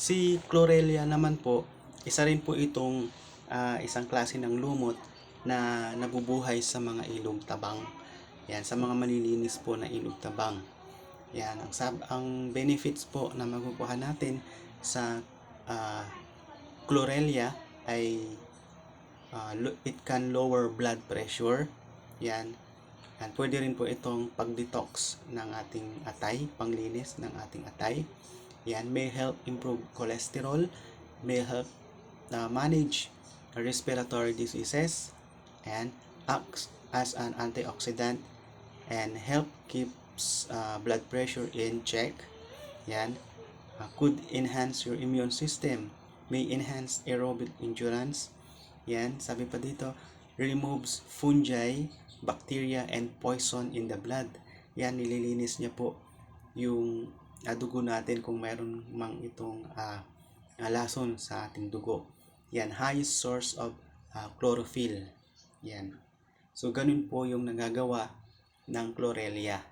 Si Chlorella naman po, isa rin po itong ah, isang klase ng lumot na nabubuhay sa mga ilog tabang. Yan, sa mga malilinis po na ilog tabang. Yan, ang, sab ang benefits po na makukuha natin sa ah, Chlorella ay lo- it can lower blood pressure. Yan. Yan, pwede rin po itong pag-detox ng ating atay, panglinis ng ating atay. Yan, may help improve cholesterol, may help na manage respiratory diseases, and acts as an antioxidant and help keeps uh, blood pressure in check. Yan, uh, could enhance your immune system, may enhance aerobic endurance. Yan, sabi pa dito, removes fungi, bacteria, and poison in the blood. Yan, nililinis niya po yung dugo natin kung mayroon mang itong ah, lason sa ating dugo. Yan, highest source of ah, chlorophyll. Yan. So, ganun po yung nagagawa ng chlorella.